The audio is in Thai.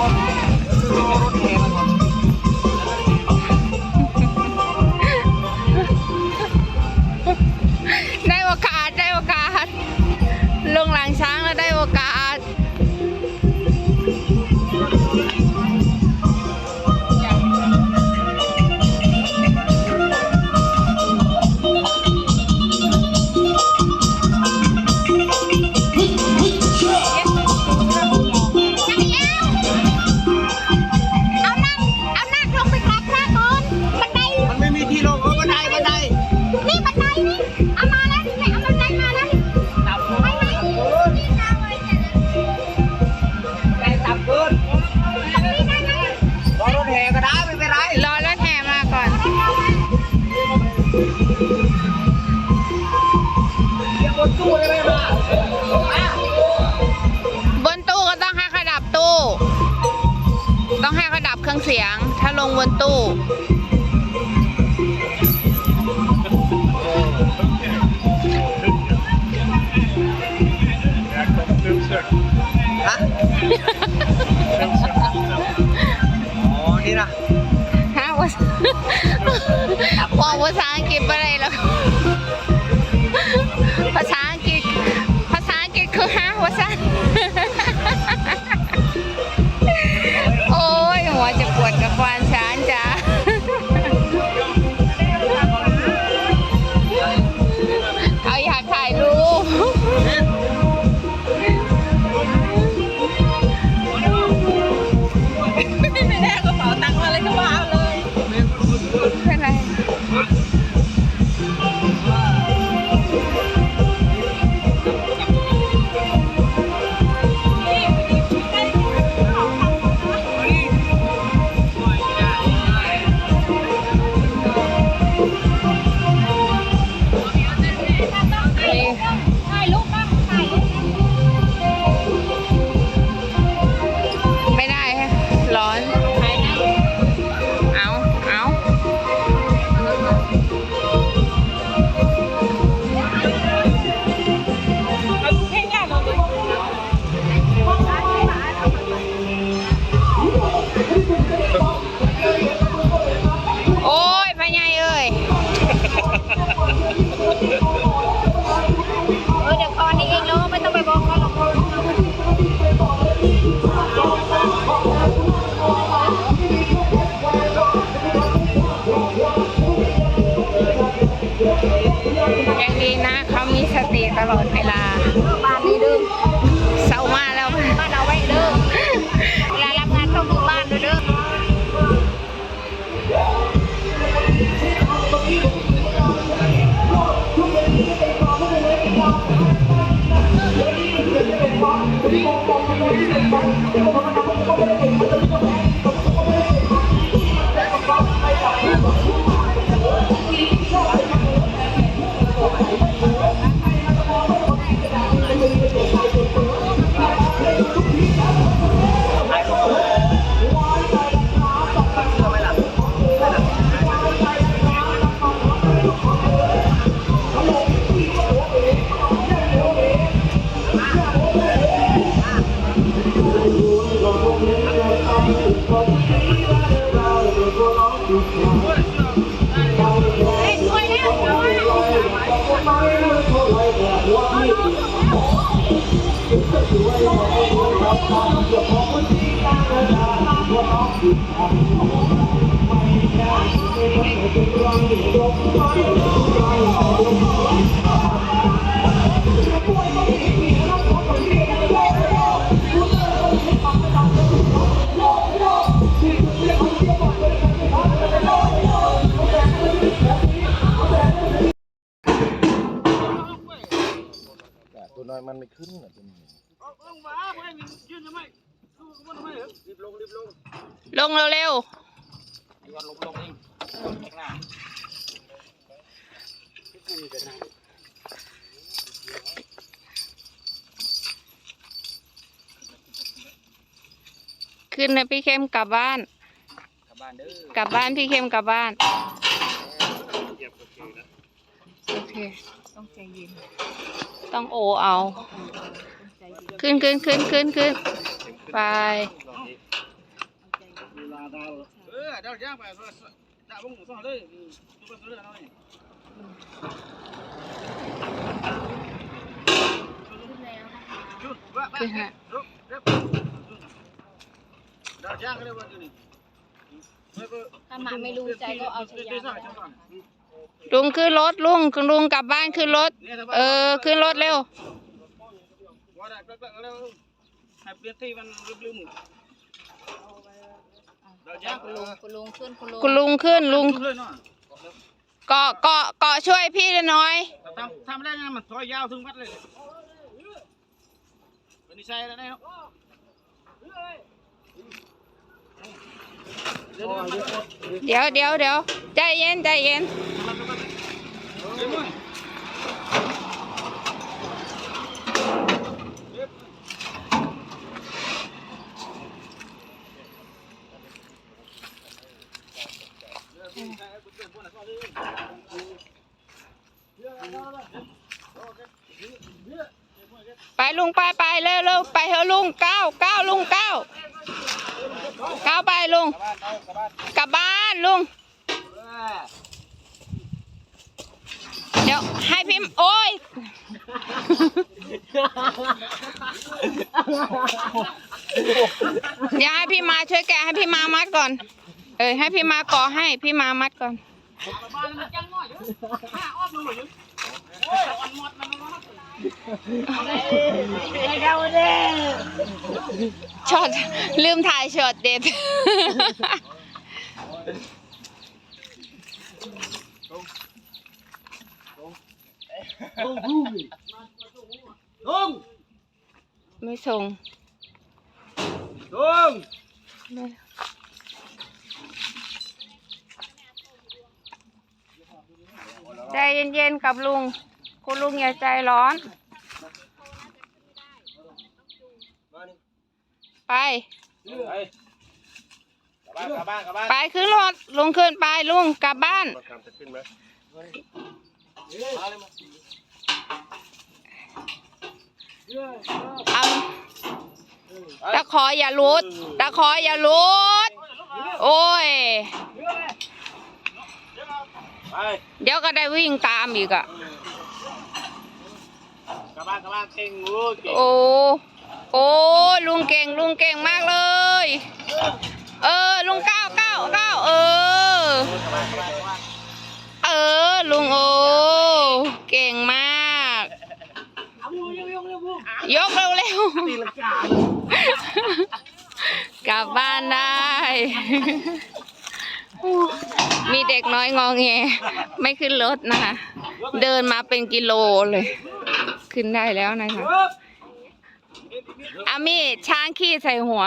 รถแห่มาก่อน ก็ได้ไม่เป็นไรรอรถแห่มาก่อน เดี๋ยวบนตู้ได้ไหมมามาบนตู้ก็ต้องให้เขาดับตู้ ต้องให้เขาดับเครื่องเสียง ถ้าลงบนตู้ฮะอ๋ บอกภาษาอังกฤษอะไรแล้ว เป็ ยังดีนะ เขามีสติตลอดเวลา ตัว ลงมาเพื่อนยืนทำไมรีบลงรีบลงลงเร็วย้อนลงลงเองข้างหน้าๆขึ้นนะพี่เข้มกลับบ้าน กลับบ้านเด้อกลับบ้านพี่เข้มกลับบ้านโอเคต้องใจเย็นต้องโอเอา ขึ้นขึ้นขึ้นขึ้นขึ้นไปลองดิเออเดี๋ยวย่างไปด่าบุ้งสองเลยดูไปเรื่อยๆหน่อยจุดว่าไปลุกเร็วเดี๋ยวย่างก็ได้วันนี้ถ้าหมาไม่รู้ใจก็เอาชายาลุงขึ้นรถลุงลุงกลับบ้านขึ้นรถ เออขึ้นรถเร็วว่า ได้แป๊บๆแล้วให้เปลี่ยนที่มันลืมๆเดี๋ยวย่างไปเลยคุณลุงขึ้นคุณลุงคุณลุงขึ้นลุงเลยเนาะเกาะเกาะเกาะช่วยพี่หน่อยทำทำได้ไงมันถอยยาวถึงวัดเลยวันนี้ใช่แล้วเนาะเดี๋ยวเดี๋ยวเดี๋ยวใจเย็นใจเย็น ไปลุงไปไปเร็วเร็วไปเถอะลุงก้าวก้าวลุงก้าวก้าวไปลุงกลับบ้านลุง เดี๋ยวให้พิมพ์โอ้ยเดี๋ยวให้พี่มาช่วยแกะให้พี่มามัดก่อน เออให้พี่มาก่อให้พี่มามัดก่อนช็อตลืมถ่ายช็อตเด็ดลุงไม่ส่งลุง ใจ เย็นๆกับลุง คุณลุงอย่าใจร้อน ไป กลับบ้านกลับบ้านกลับบ้านไปขึ้นรถลุงขึ้นไปลุงกลับบ้านเอาตะขออย่าหลุดตะขออย่าหลุด โอ้ย ไปเดี๋ยวก็ได้วิ่งตามอีกอะกลับบ้านกลับบ้านเก่งลูกโอ้ โอ้ลุงเก่งลุงเก่งมากเลย เออ ลุงก้าวก้าวก้าวเออเออ ลุงโอเก่งมากยกเร็วเร็วๆกลับบ้านได้มีเด็ก น้อยงองแงไม่ขึ้นรถนะคะ เดินมาเป็นกิโลเลย ขึ้นได้แล้วนะคะอามีช้างขี้ใส่หัว